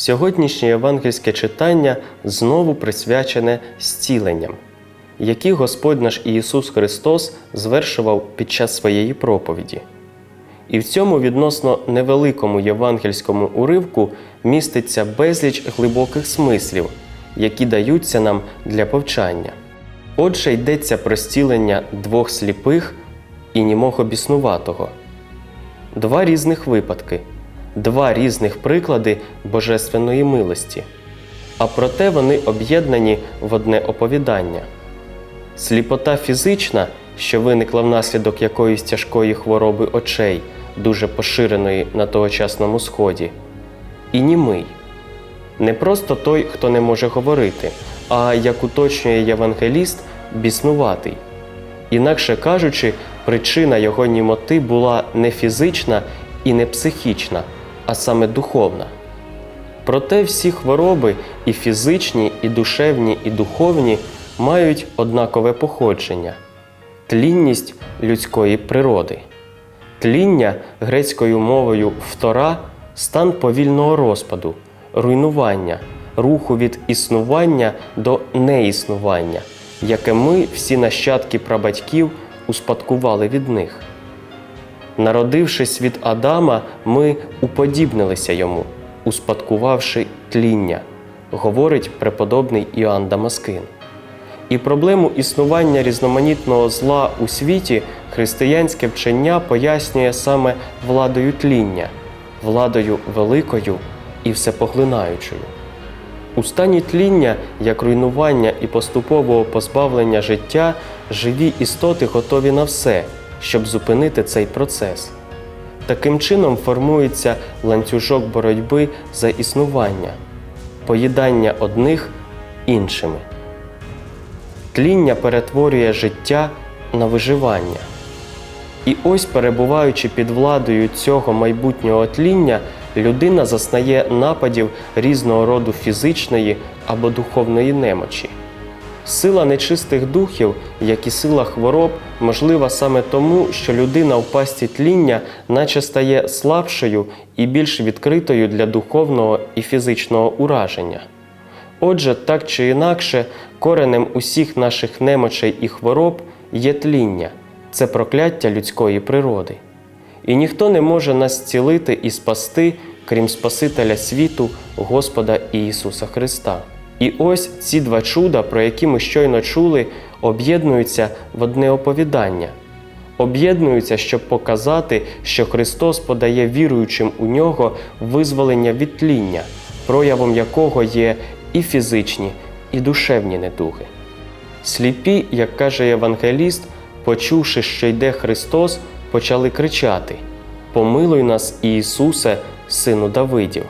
Сьогоднішнє євангельське читання знову присвячене зціленням, які Господь наш Ісус Христос звершував під час своєї проповіді. І в цьому відносно невеликому євангельському уривку міститься безліч глибоких смислів, які даються нам для повчання. Отже, йдеться про зцілення двох сліпих і німого біснуватого. Два різних випадки, два різних приклади божественної милості. А проте вони об'єднані в одне оповідання. Сліпота фізична, що виникла внаслідок якоїсь тяжкої хвороби очей, дуже поширеної на тогочасному сході, і німий. Не просто той, хто не може говорити, а як уточнює євангеліст, біснуватий. Інакше кажучи, причина його німоти була не фізична і не психічна, а саме духовна. Проте всі хвороби, і фізичні, і душевні, і духовні, мають однакове походження тлінність людської природи. Тління грецькою мовою втора стан повільного розпаду, руйнування, руху від існування до неіснування, яке ми, всі нащадки прабатьків, успадкували від них. Народившись від Адама, ми уподібнилися йому, успадкувавши тління, говорить преподобний Іоанн Дамаскин. І проблему існування різноманітного зла у світі християнське вчення пояснює саме владою тління, владою великою і всепоглинаючою. У стані тління, як руйнування і поступового позбавлення життя, живі істоти готові на все, щоб зупинити цей процес. Таким чином формується ланцюжок боротьби за існування, поїдання одних іншими. Тління перетворює життя на виживання. І ось, перебуваючи під владою цього майбутнього тління, людина зазнає нападів різного роду фізичної або духовної немочі. Сила нечистих духів, як і сила хвороб, можлива саме тому, що людина в пасті тління наче стає слабшою і більш відкритою для духовного і фізичного ураження. Отже, так чи інакше, коренем усіх наших немочей і хвороб є тління, це прокляття людської природи. І ніхто не може нас зцілити і спасти, крім Спасителя світу, Господа Ісуса Христа. І ось ці два чуда, про які ми щойно чули, об'єднуються в одне оповідання. Об'єднуються, щоб показати, що Христос подає віруючим у нього визволення від тління, проявом якого є і фізичні, і душевні недуги. Сліпі, як каже євангеліст, почувши, що йде Христос, почали кричати: Помилуй нас, Ісусе, Сину Давидів.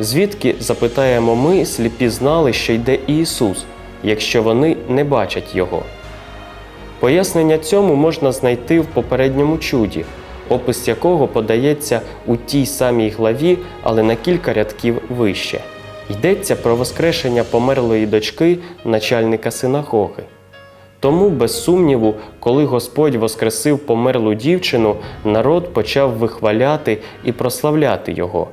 Звідки, запитаємо ми, сліпі знали, що йде Ісус, якщо вони не бачать Його? Пояснення цьому можна знайти в попередньому чуді, опис якого подається у тій самій главі, але на кілька рядків вище. Йдеться про воскрешення померлої дочки начальника синагоги. Тому, без сумніву, коли Господь воскресив померлу дівчину, народ почав вихваляти і прославляти його.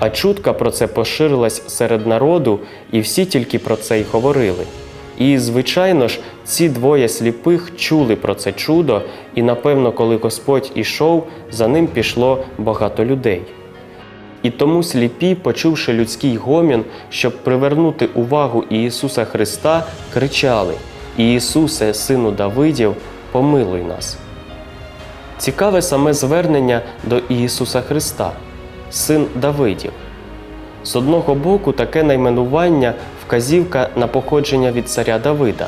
А чутка про це поширилась серед народу, і всі тільки про це й говорили. І, звичайно ж, ці двоє сліпих чули про це чудо, і, напевно, коли Господь ішов, за ним пішло багато людей. І тому сліпі, почувши людський гомін, щоб привернути увагу Ісуса Христа, кричали: Ісусе, Сину Давидів, помилуй нас. Цікаве саме звернення до Ісуса Христа, Син Давидів. З одного боку, таке найменування вказівка на походження від царя Давида,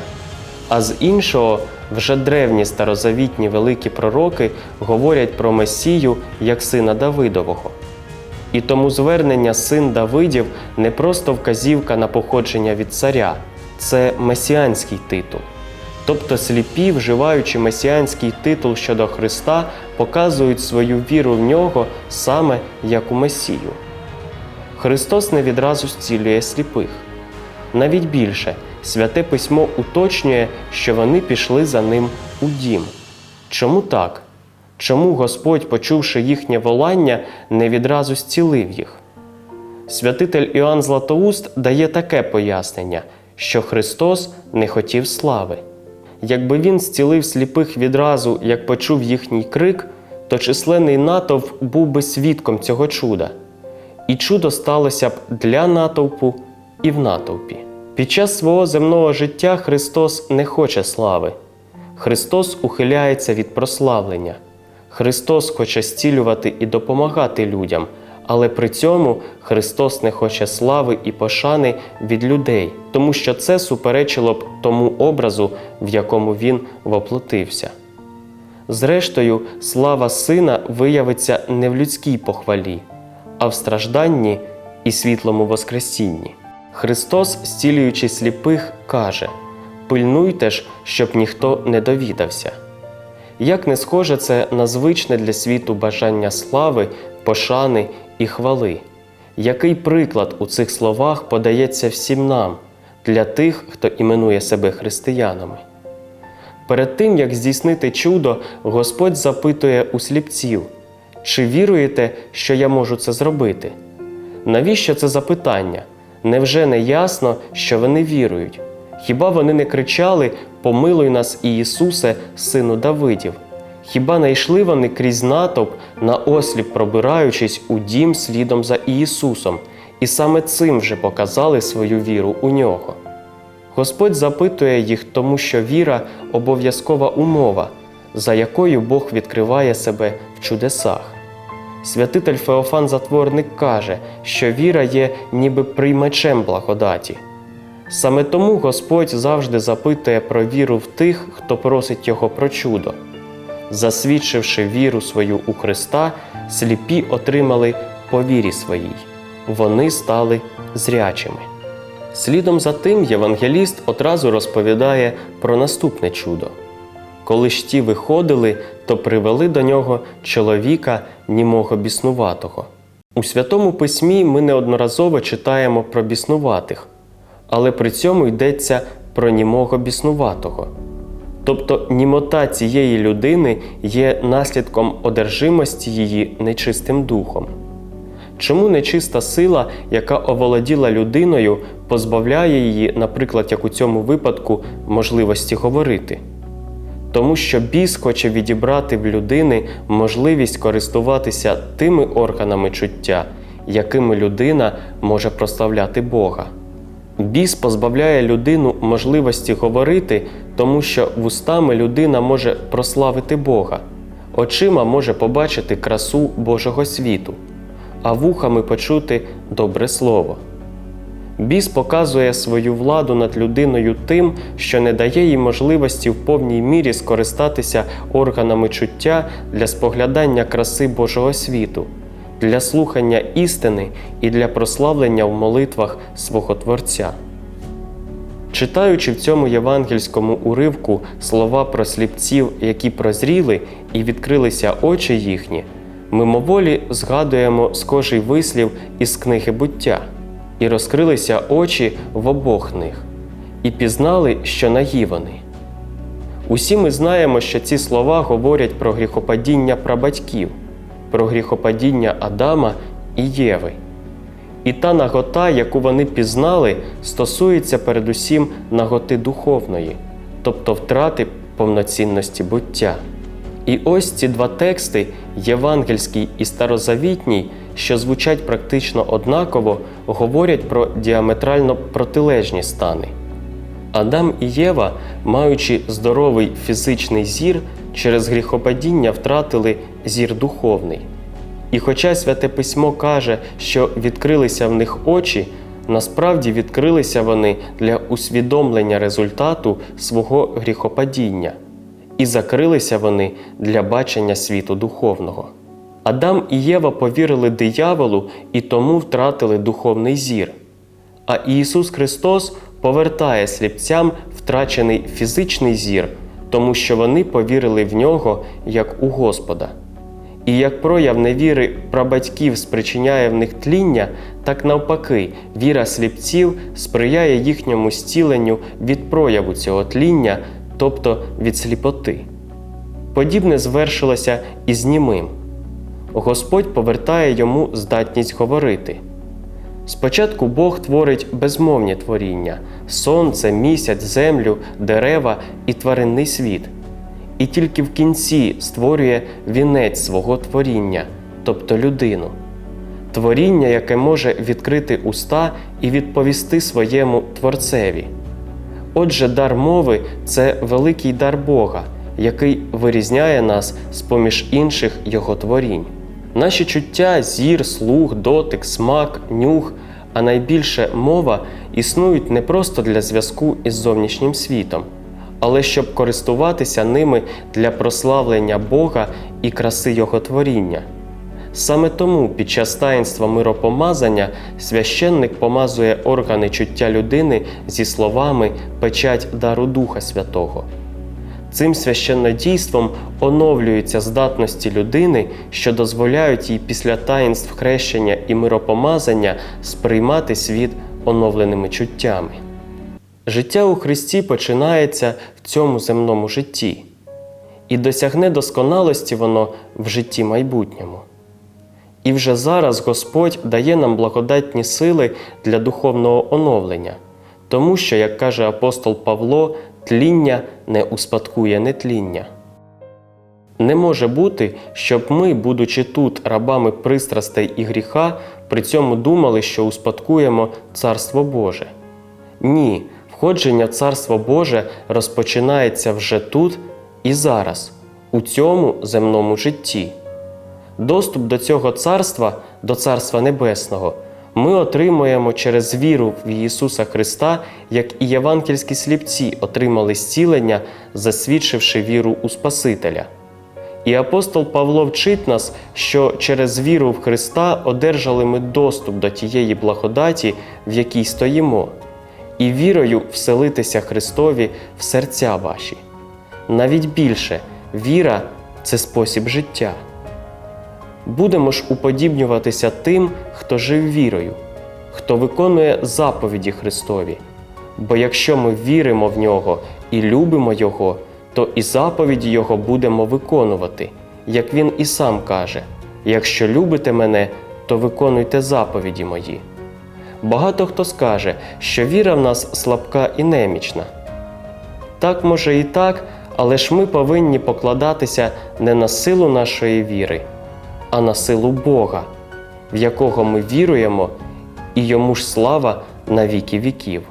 а з іншого, вже древні старозавітні великі пророки говорять про Месію як сина Давидового. І тому звернення син Давидів не просто вказівка на походження від царя, це месіанський титул. Тобто сліпі, вживаючи месіанський титул щодо Христа, показують свою віру в нього саме як у Месію. Христос не відразу зцілює сліпих. Навіть більше, святе письмо уточнює, що вони пішли за ним у дім. Чому так? Чому Господь, почувши їхнє волання, не відразу зцілив їх? Святитель Іоанн Златоуст дає таке пояснення, що Христос не хотів слави. Якби він зцілив сліпих відразу, як почув їхній крик, то численний натовп був би свідком цього чуда. І чудо сталося б для натовпу і в натовпі. Під час свого земного життя Христос не хоче слави. Христос ухиляється від прославлення. Христос хоче зцілювати і допомагати людям, але при цьому Христос не хоче слави і пошани від людей, тому що це суперечило б тому образу, в якому Він воплотився. Зрештою, слава Сина виявиться не в людській похвалі, а в стражданні і світлому Воскресінні. Христос, зцілюючи сліпих, каже: Пильнуйте ж, щоб ніхто не довідався. Як не схоже це на звичне для світу бажання слави, пошани і хвали? Який приклад у цих словах подається всім нам, для тих, хто іменує себе християнами? Перед тим, як здійснити чудо, Господь запитує у сліпців, чи віруєте, що я можу це зробити? Навіщо це запитання? Невже не ясно, що вони вірують? Хіба вони не кричали Помилуй нас, Ісусе, Сину Давидів? Хіба не йшли вони крізь натовп, на осліп пробираючись у дім слідом за Ісусом, і саме цим вже показали свою віру у нього? Господь запитує їх, тому що віра обов'язкова умова, за якою Бог відкриває себе в чудесах. Святитель Феофан Затворник каже, що віра є ніби приймачем благодаті. Саме тому Господь завжди запитує про віру в тих, хто просить Його про чудо. Засвідчивши віру свою у Христа, сліпі отримали по вірі своїй, вони стали зрячими. Слідом за тим євангеліст одразу розповідає про наступне чудо. Коли ж ті виходили, то привели до нього чоловіка німого біснуватого. У Святому Письмі ми неодноразово читаємо про біснуватих, але при цьому йдеться про німого біснуватого. Тобто німота цієї людини є наслідком одержимості її нечистим духом. Чому нечиста сила, яка оволоділа людиною, позбавляє її, наприклад, як у цьому випадку, можливості говорити? Тому що біс хоче відібрати в людини можливість користуватися тими органами чуття, якими людина може прославляти Бога. Біс позбавляє людину можливості говорити, тому що вустами людина може прославити Бога, очима може побачити красу Божого світу, а вухами почути добре слово. Біс показує свою владу над людиною тим, що не дає їй можливості в повній мірі скористатися органами чуття для споглядання краси Божого світу, для слухання істини і для прославлення в молитвах свого Творця. Читаючи в цьому євангельському уривку слова про сліпців, які прозріли і відкрилися очі їхні, мимоволі згадуємо схожий вислів із книги буття і розкрилися очі в обох них, і пізнали, що нагі вони. Усі ми знаємо, що ці слова говорять про гріхопадіння прабатьків, про гріхопадіння Адама і Єви. І та нагота, яку вони пізнали, стосується передусім наготи духовної, тобто втрати повноцінності буття. І ось ці два тексти, євангельський і старозавітній, що звучать практично однаково, говорять про діаметрально протилежні стани. Адам і Єва, маючи здоровий фізичний зір, через гріхопадіння втратили зір духовний. І хоча Святе Письмо каже, що відкрилися в них очі, насправді відкрилися вони для усвідомлення результату свого гріхопадіння, і закрилися вони для бачення світу духовного. Адам і Єва повірили дияволу і тому втратили духовний зір. А Ісус Христос повертає сліпцям втрачений фізичний зір, тому що вони повірили в нього як у Господа. І як прояв невіри прабатьків спричиняє в них тління, так навпаки, віра сліпців сприяє їхньому зціленню від прояву цього тління, тобто від сліпоти. Подібне звершилося і з німим. Господь повертає йому здатність говорити. Спочатку Бог творить безмовні творіння сонце, місяць, землю, дерева і тваринний світ. І тільки в кінці створює вінець свого творіння, тобто людину. Творіння, яке може відкрити уста і відповісти своєму Творцеві. Отже, дар мови це великий дар Бога, який вирізняє нас з поміж інших Його творінь. Наші чуття, зір, слух, дотик, смак, нюх, а найбільше мова існують не просто для зв'язку із зовнішнім світом, але щоб користуватися ними для прославлення Бога і краси Його творіння. Саме тому під час таїнства миропомазання священник помазує органи чуття людини зі словами печать дару Духа Святого. Цим священнодійством оновлюються здатності людини, що дозволяють їй після таїнств хрещення і миропомазання сприймати світ оновленими чуттями. Життя у Христі починається в цьому земному житті, і досягне досконалості воно в житті майбутньому. І вже зараз Господь дає нам благодатні сили для духовного оновлення, тому що, як каже апостол Павло, тління не успадкує нетління. Не може бути, щоб ми, будучи тут рабами пристрастей і гріха, при цьому думали, що успадкуємо Царство Боже. Ні, входження в Царство Боже розпочинається вже тут і зараз, у цьому земному житті. Доступ до цього царства, до Царства Небесного, ми отримуємо через віру в Ісуса Христа, як і євангельські сліпці отримали зцілення, засвідчивши віру у Спасителя. І апостол Павло вчить нас, що через віру в Христа одержали ми доступ до тієї благодаті, в якій стоїмо, і вірою вселитися Христові в серця ваші. Навіть більше, віра це спосіб життя. Будемо ж уподібнюватися тим, хто жив вірою, хто виконує заповіді Христові. Бо якщо ми віримо в нього і любимо Його, то і заповіді Його будемо виконувати, як Він і сам каже: якщо любите мене, то виконуйте заповіді мої. Багато хто скаже, що віра в нас слабка і немічна. Так може і так, але ж ми повинні покладатися не на силу нашої віри, а на силу Бога, в якого ми віруємо, і йому ж слава на віки віків.